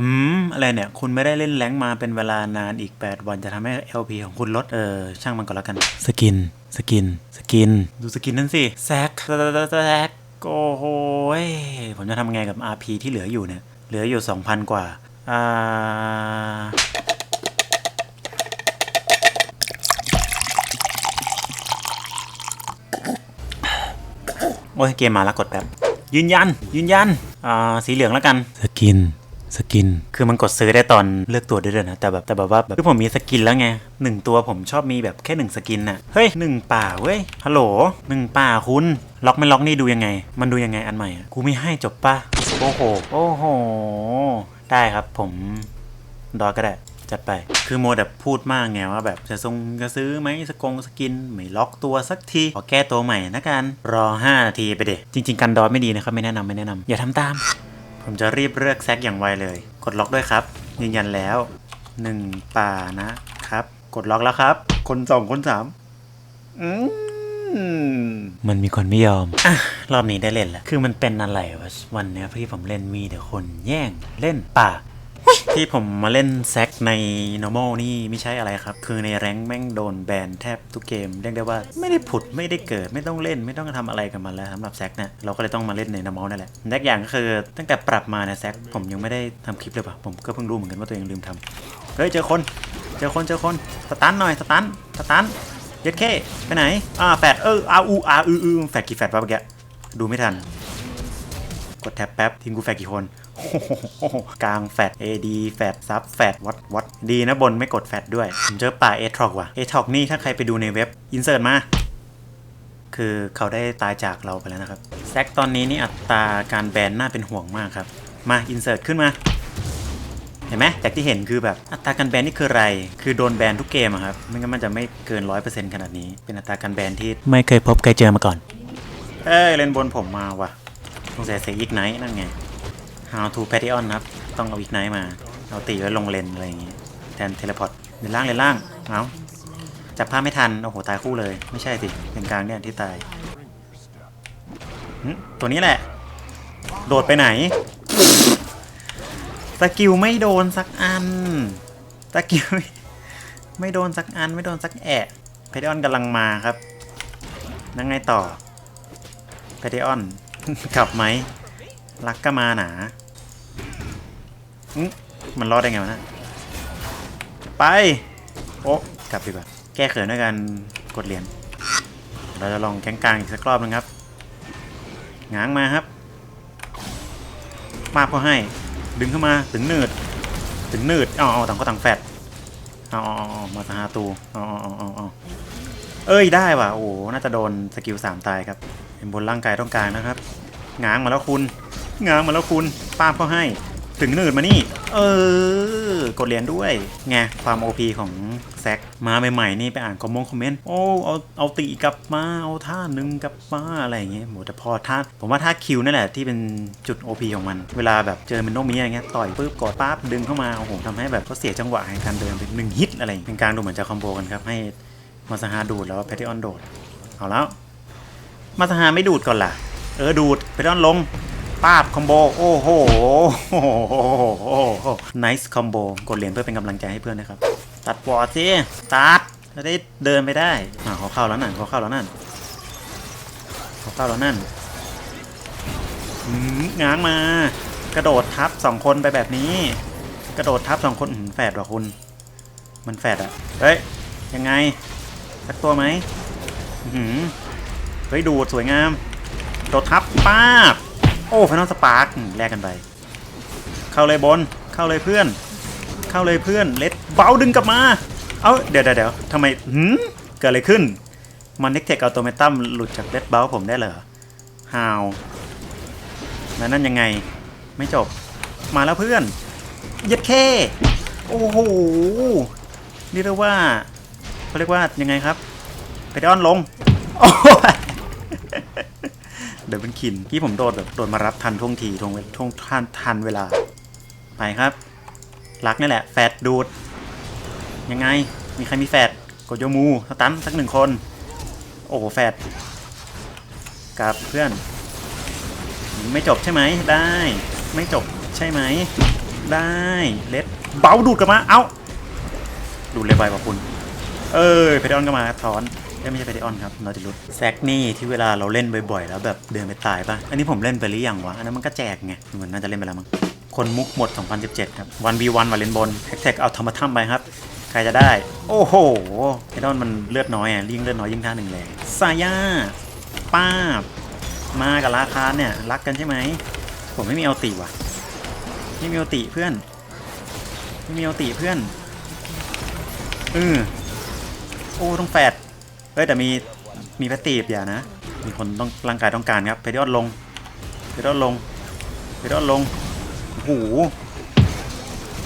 หืม อะไรเนี่ย คุณไม่ได้เล่นแรงค์มาเป็นเวลานานอีก 8 วันจะทำให้ LP ของคุณลด เออ ช่างมันก่อนแล้วกัน สกิน สกิน สกิน ดูสกินนั่นสิ แซกแซกโอ้โหยผมจะทำไงกับ RP ที่เหลืออยู่เนี่ย เหลืออยู่ 2,000 กว่า อ่าโอ้ย เกมมาแล้วกดแป๊บ ยืนยัน ยืนยัน อ่า สีเหลืองแล้วกัน สกิน สกิน คือมันกดซื้อได้ตอนเลือกตัวได้ด้วยนะ แต่แบบแต่แบบว่าแบบคือผมมีสกินแล้วไงหนึ่งตัวผมชอบมีแบบแค่หนึ่งสกินน่ะ เฮ้ยหนึ่งป่าเว้ย ฮัลโหลหนึ่งป่าคุณ ล็อกไม่ล็อกนี่ดูยังไง มันดูยังไงอันใหม่อะกูไม่ให้จบป่ะโอ้โห โอ้โห ได้ครับผมดอก็ได้จัดไป คือโมแบบพูดมากไงว่าแบบจะทรงจะซื้อไหมสกงสกิน ไม่ล็อกตัวสักที ขอแก้ตัวใหม่นะกัน รอ 5 นาทีไปเด็จริง ๆ กันดอไม่ดีนะครับ ไม่แนะนำไม่แนะนำอย่าทำตาม ผมจะรีบเลือกแซกอย่างไวเลย กดล็อกด้วยครับ ยืนยันแล้ว 1 ป่านะครับ กดล็อกแล้วครับ คนสองคนสามอืมมันมีคนไม่ยอมอะรอบนี้ได้เล่นแล้ว คือมันเป็นอะไรวะวันเนี้ยที่ผมเล่นมีแต่คนแย่งเล่นป่า ที่ผมมาเล่นแซกใน normal นี่ไม่ใช่อะไรครับ คือในแรงแม่งโดนแบนแทบทุกเกม เรียกได้ว่าไม่ได้ผุดไม่ได้เกิดไม่ต้องเล่นไม่ต้องทำอะไรกับมันแล้วสำหรับแซกเนี่ยเราก็เลยต้องมาเล่นใน normal นั่นแหละแรกอย่างก็คือตั้งแต่ปรับมาในแซกผมยังไม่ได้ทำคลิปเลยปะผมก็เพิ่งรู้เหมือนกันว่าตัวเองลืมทำเฮ้ยเจอคนเจอคนเจอคนสตันหน่อยสตันสตันเย็ดเคไปไหนอ่าแฟดเอออาอูอาอืออือแฟดกี่แฟดวะเมื่อกี้ดูไม่ทันกดแท็บแป๊บทีมกูแฟดกี่คน กลางแฟด AD แฟดซับแฟดวัดวัดดีนะบนไม่กดแฟดด้วยผมเจอป่าเอทอกว่ะเอทอกนี่ถ้าใครไปดูในเว็บ อินเสิร์ตมา คือเขาได้ตายจากเราไปแล้วนะครับแซกตอนนี้นี่อัตราการแบนน่าเป็นห่วงมากครับ มาอินเสิร์ตขึ้นมาเห็นไหมจากที่เห็นคือแบบอัตราการแบนนี่คืออะไร คือโดนแบนทุกเกมอะครับ ไม่งั้นมันจะไม่เกิน100%ขนาดนี้ เป็นอัตราการแบนที่ไม่เคยพบเคยเจอมาก่อน เอ้ย เล่นบนผมมาว่ะสงสัยเสียอีกไนท์นั่นไง How to p a t i o n ครับ ต้องเอาอีกไนท์มา เอาตีไว้ลงเลนอะไรอย่างงี้ แทนเทเลพอร์ตเลนล่างเลนล่าง เอาจับภาพไม่ทัน โอ้โห ตายคู่เลย ไม่ใช่สิเป็นกลางเนี่ยที่ตายหึตัวนี้แหละ โดดไปไหน สกิลไม่โดนสักอัน สกิลไม่โดนสักอันไม่โดนสักแอะเพเดออนกำลังมาครับนั่งไงต่อเพเดออนกลับไหม รักก็มาหนามันรอดได้ไงวะนะไป โอ้กลับดีกว่า แก้เขินด้วยการกดเหรียญเราจะลองแกงกลางอีกสักรอบนึงครับง้างมาครับ มาพอให้ ดึงเข้ามาถึงเนืดถึงเนืดอาเอต่างก็ต่างแฟดเอาเออาเอมาหาตูอาเอาเอาเอาเอาเอ้ยได้ว่ะ โอ้โห น่าจะโดนสกิลสามตายครับ เป็นบนร่างกายต้องการนะครับง้างมาแล้วคุณ ง้างมาแล้วคุณป้าบก็ให้ ถึงหนืดมานี่ เออกดเหรียญด้วยไงความ OP ของแซกมาใหม่ๆนี่ไปอ่านคอมมงคอมเมนต์โอ้เอาเอาตีกลับมาเอาท่าหนึ่งกลับมาอะไรอย่างเงี้ยโหแต่พอท่าผมว่าท่าคิวนั่นแหละที่เป็นจุด OP ของมัน เวลาแบบเจอเมนโนมีอะไรเงี้ยต่อยปุ๊บกดปั๊บดึงเข้ามาโอ้โหทำให้แบบเขาเสียจังหวะในการเดินเป็นหนึ่งฮิตอะไรเป็นกลางดูเหมือนจะคอมโบกันครับให้มาซาฮาดูดแล้วแพทิออนโดดเอาแล้วมาซาฮาไม่ดูดก่อนล่ะเออดูดแพทิออนลง ป้าบคอมโบ โอ้โหไนส์คอมโบ กดเหรียญเพื่อเป็นกำลังใจให้เพื่อนนะครับ ตัดบอดสิตัดจะได้เดินไปได้อ่าขาเข้าแล้วนั่นขาเข้าแล้วนั่นขาเข้าแล้วนั่นหง้างมา กระโดดทับสองคนไปแบบนี้ กระโดดทับสองคนหืมแฝดว่ะคุณ มันแฝดอะเฮ้ย ยังไงสักตัวไหมหืมเฮ้ยดูดสวยงาม โดดทับป้าบ โอ้ฟนอลสปาร์กแลกกันไป เข้าเลยบนเข้าเลยเพื่อน เข้าเลยเพื่อนเล็ดเบาดึงกลับมา เอาเดี๋ยวเดี๋ยวเดี๋ยวทำไมหืมเกิดอะไรขึ้น มันเน็กเทคเอาตัวเมตัมหลุดจากเล็ดเบลผมได้เหรอฮาวแล้วนั่นยังไงไม่จบมาแล้วเพื่อน เย็ดเคโอ้โหนี่เรียกว่าเขาเรียกว่ายังไงครับเพดอนลง โอ้ย เดี๋ยวเป็นคินที่ผมโดดแบบโดดมารับทันท่วงทีท่วงท่วงทันทันเวลา ไปครับ รักนี่แหละ แฟดดูด ยังไง มีใครมีแฟดกดโยมูสตันสักหนึ่งคน โอ้โหแฟดกับเพื่อน ไม่จบใช่ไหม ได้ ไม่จบใช่ไหม ได้ เล็ดเบาดูดกลับมา เอ้า ดูดเลยไปขอบคุณ เอ้ยเพดอนก็มาถอนเอ้ย ไม่ใช่เพเดออนครับนอติลุสแซกนี่ที่เวลาเราเล่นบ่อยๆ แล้วแบบเดินไปตายป่ะอันนี้ผมเล่นไปหรือยังวะ อันนั้นมันก็แจกไงเหมือนน่าจะเล่นไปแล้วมั้ง คนมุกหมด 2017 ครับ 1v1 วาเลนบนแท็กเอาธรรมทัมไปครับ ใครจะได้ โอ้โหเพเดอนมันเลือดน้อยอะยิ่งเลือดน้อยยิ่งท่าหนึ่งแรงซาย่าป้าบมากับราคาเนี่ยรักกันใช่ไหมผมไม่มีเอาติว่ะไม่มีเอาติเพื่อนไม่มีเอาติเพื่อนเออโอ้ต้องแฟด ฮ้ยแต่มีมีแพตตีบอย่านะ มีคนต้องร่างกายต้องการครับเพดอลลงเพดอลลงเพดอลลงโอ้โห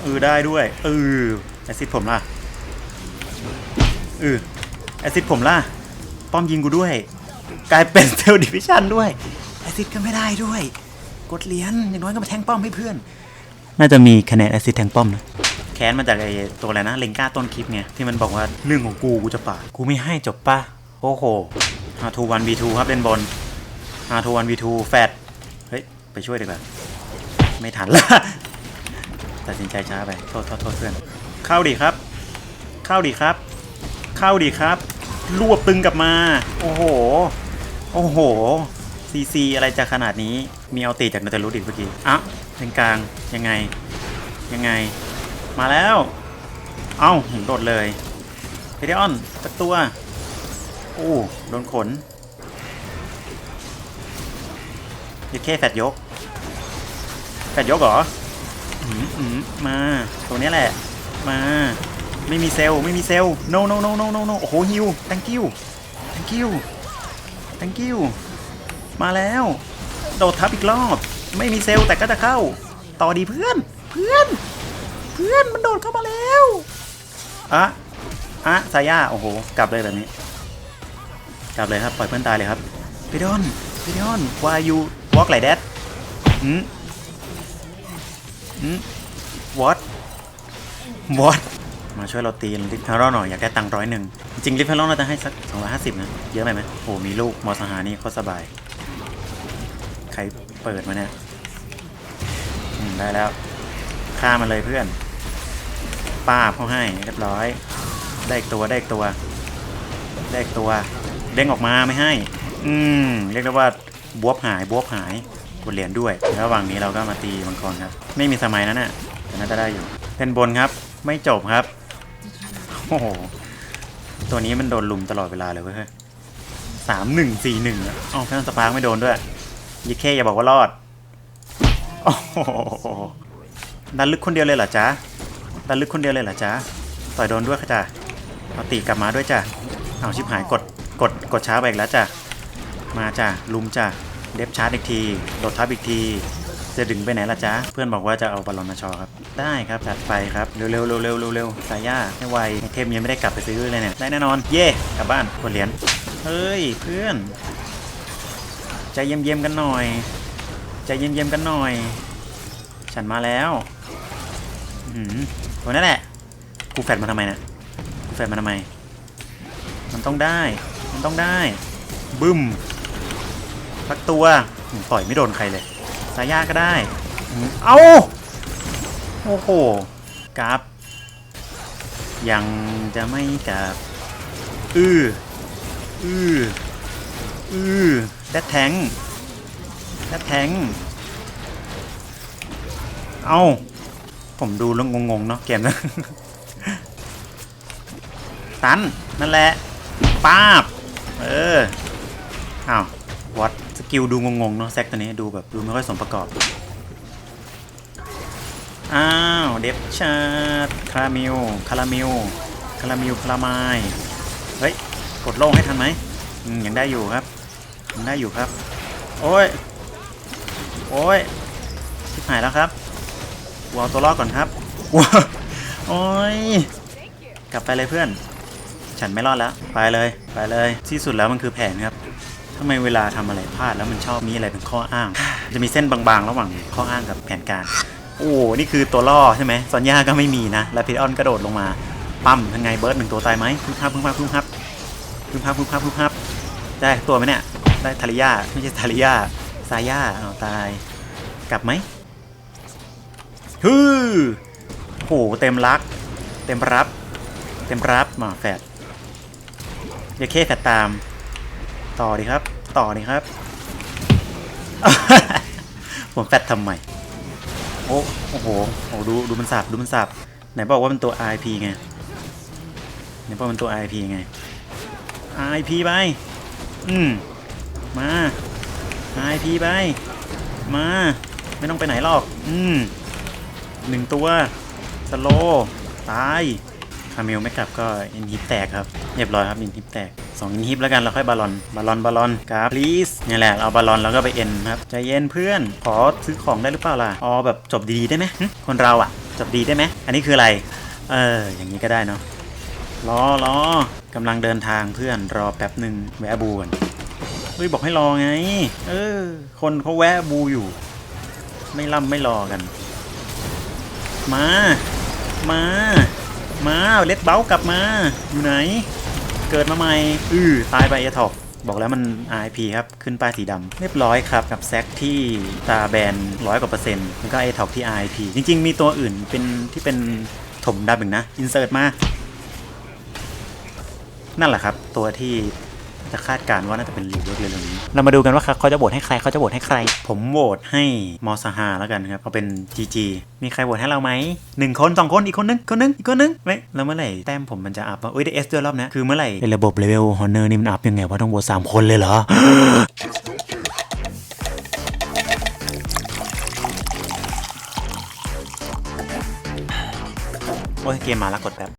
เออได้ด้วยเออแอซิดผมล่ะเออแอซิดผมล่ะป้อมยิงกูด้วย กลายเป็นเซลดิวิชันด้วยแอซิดก็ไม่ได้ด้วย กดเหรียญอย่างน้อยก็มาแทงป้อมให้เพื่อน น่าจะมีคะแนนแอซิดแทงป้อมนะ แค้นมาจากไอ้ตัวอะไรนะเลงก้าต้นคลิปไงที่มันบอกว่าเรื่องของกูกูจะป่ากูไม่ให้จบป่ะโอ้โหฮาทูวันบีทูครับเล่นบนฮาทูวันบีทูแฟดเฮ้ยไปช่วยดีกว่าไม่ทันละตัดสินใจช้าไปโทษโทษโทษเพื่อนเข้าดีครับ เข้าดีครับ เข้าดีครับ รวบตึงกลับมา โอ้โห โอ้โหซีซีอะไรจะขนาดนี้มีเอาตีจากนาตาลุดอีกเมื่อกี้อะเลนกลางยังไงยังไง มาแล้ว เอ้าผมโดดเลยเพเดออนตักตัวโอ้โดนขนยัดแค่แฟดยกแฟดยกเหรออืมอืมมาตัวนี้แหละ มาไม่มีเซลไม่มีเซล no no no no no no โอ้โหฮิว thank you thank you thank you มาแล้ว โดดทับอีกรอบ ไม่มีเซลแต่ก็จะเข้า ต่อดีเพื่อน เพื่อน เพื่อนมันโดดเข้ามาแล้วอะอะซาย่าโอ้โห กลับเลยแบบนี้ กลับเลยครับ ปล่อยเพื่อนตายเลยครับพีดอนพีดอน why you walk like that อืมอืม what what มาช่วยเราตีลิฟทอร์หน่อยอยากได้ตังค์ร้อยหนึ่งจริงลิฟทอร์เราจะให้สัก250นะ เยอะไปไหมโอ้มีลูกมอสหานี่โคตรสบาย ใครเปิดมาเนี่ยอืมได้แล้วฆ่ามันเลยเพื่อน ป้าเขาให้เรียบร้อย ได้ตัวได้ตัว ได้ตัว เด้งออกมาไม่ให้ อืมเรียกได้ว่าบวบหายบวบหายกดเหรียญด้วย ระหว่างนี้เราก็มาตีมังกรครับ ไม่มีสมัยนั้นน่ะแต่น่าจะได้อยู่เป็นบนครับ ไม่จบครับโอ้โหตัวนี้มันโดนลุมตลอดเวลาเลยเว้ยสามหนึ่งสี่หนึ่งอะอ๋อแค่สปาร์กไม่โดนด้วยยิ่เค่อย่าบอกว่ารอดโอ้โหดันลึกคนเดียวเลยเหรอจ๊ะ ดันลึกคนเดียวเลยเหรอจ๊ะต่อยโดนด้วยค่ะจ้ะเอาตีกลับมาด้วยจ้ะเอาชิบหายกดกดกดช้าไปอีกแล้วจ้ะมาจ้ะลุมจ้ะเดฟชาร์จอีกทีโดดทับอีกที จะดึงไปไหนล่ะจ๊ะเพื่อนบอกว่าจะเอาบอลลอนมาชอครับ ได้ครับจัดไปครับเร็วเร็วเร็วเร็วเร็วเร็วสายย่าให้ไวเทมยังไม่ได้กลับไปซื้อเลยเนี่ยได้แน่นอนเย่กลับบ้านกดเหรียญเฮ้ยเพื่อนใจเย็มๆกันหน่อยใจเย็มๆกันหน่อย ฉันมาแล้ว อืมตัวนั่นแหละ กูแฟดมาทำไมนะี่ยกูแฟดมาทำไม มันต้องได้ มันต้องได้ บึ้มพักตัวต่อยไม่โดนใครเลยสายยาก็ได้ เอาโอ้โหกราฟยังจะไม่กราบอืออืออือแดดแทงแดดแทงเอา ผมดูแล้วงงๆเนาะเกมนะตัน นั่นแหละป้าบ เอออ้าววัดสกิลดูงงๆเนาะแซกตัวนี้ดูแบบดูไม่ค่อยสมประกอบ อ้าว เดฟชาร์คารามิลคารามิลคารามิลคาราไมายเฮ้ย กดโล่งให้ทันไหมอืมยังได้อยู่ครับยังได้อยู่ครับ โอ้ย โอ้ยชิบหายแล้วครับ กูเอาตัวรอดก่อนครับว้าโอ้ยกลับไปเลยเพื่อน ฉันไม่รอดแล้ว ไปเลย ไปเลย ที่สุดแล้วมันคือแผนครับทำไมเวลาทำอะไรพลาดแล้วมันชอบมีอะไรเป็นข้ออ้าง จะมีเส้นบางๆ ระหว่างข้ออ้างกับแผนการ โอ้นี่คือตัวล่อใช่ไหมซอนย่าก็ไม่มีนะ แล้วพีออนกระโดดลงมา ปั๊มยังไงเบิร์ดหนึ่งตัวตายไหมพึ่งพับพึ่งพับพึ่งพับพึ่งพับพึ่งพับพึ่งพับได้ตัวไหมเนี่ย ได้ทาริยาไม่ใช่ทาริยาซาย่าเอาตาย กลับไหม ฮือโหเต็มรัก เต็มรับ เต็มรับมาแฟดอย่าเคแฟดตาม ต่อดีครับ ต่อดีครับ ผมแฟดทำไมโอ้โอ้โหโอ้ดูดูมันสับดูมันสับไหนบอกว่ามันตัว IP ไงไหนบอกมันตัว IP ไง IP ไปอืมมา IP ไปมา ไม่ต้องไปไหนหรอก อืม หนึ่งตัวสโลตายคาเมลไม่กลับก็อินฮิปแตกครับเรียบร้อยครับอินฮิปแตกสองอินฮิปแล้วกันแล้วค่อยบาลอนบาลอนบาลอนกราฟ please นี่แหละเอาบาลอนแล้วก็ไปเอ็นครับใจเย็นเพื่อนขอซื้อของได้หรือเปล่าล่ะอ๋อแบบจบดีได้ไหมคนเราอะ จบดีได้ไหมอันนี้คืออะไร เอออย่างนี้ก็ได้เนาะรอรอกำลังเดินทางเพื่อนรอแป๊บหนึ่งแวะบูนเฮ้ยบอกให้รอไง เออ คนเขาแวะบูอยู่ ไม่ล่ำไม่รอกัน มา มา มาเลดเบ้ากลับมา อยู่ไหน เกิดมาใหม่ อือตายไปเอทอกบอกแล้วมัน RIP ครับ ขึ้นป้ายสีดำเรียบร้อยครับ กับแซกที่ตาแบนร้อยกว่าเปอร์เซ็นต์แล้วก็เอทอกที่ RIP จริง ๆ มีตัวอื่นเป็นที่เป็นถมดำอีกนะ อินเสิร์ตมา นั่นแหละครับ ตัวที่ จะคาดการณ์ว่าน่าจะเป็นลีดเร็วๆนี้ เรามาดูกันว่าเขาจะโหวตให้ใครเขาจะโหวตให้ใคร ผมโหวตให้มอสฮาแล้วกันครับเขาเป็น GG มีใครโหวตให้เราไหมหนึ่งคนสองคนอีกคนนึงคนนึงอีกคนนึงไม่แล้วเมื่อไหร่แต้มผมมันจะอัพวะเอ้ยได้เอสด้วยรอบเนี้ยคือเมื่อไหร่ในระบบเลเวลฮอนเนอร์นี่มันอัพยังไงว่าต้องโหวตสามคนเลยเหรอโอ้ยเกมมาแล้วกดแป๊บ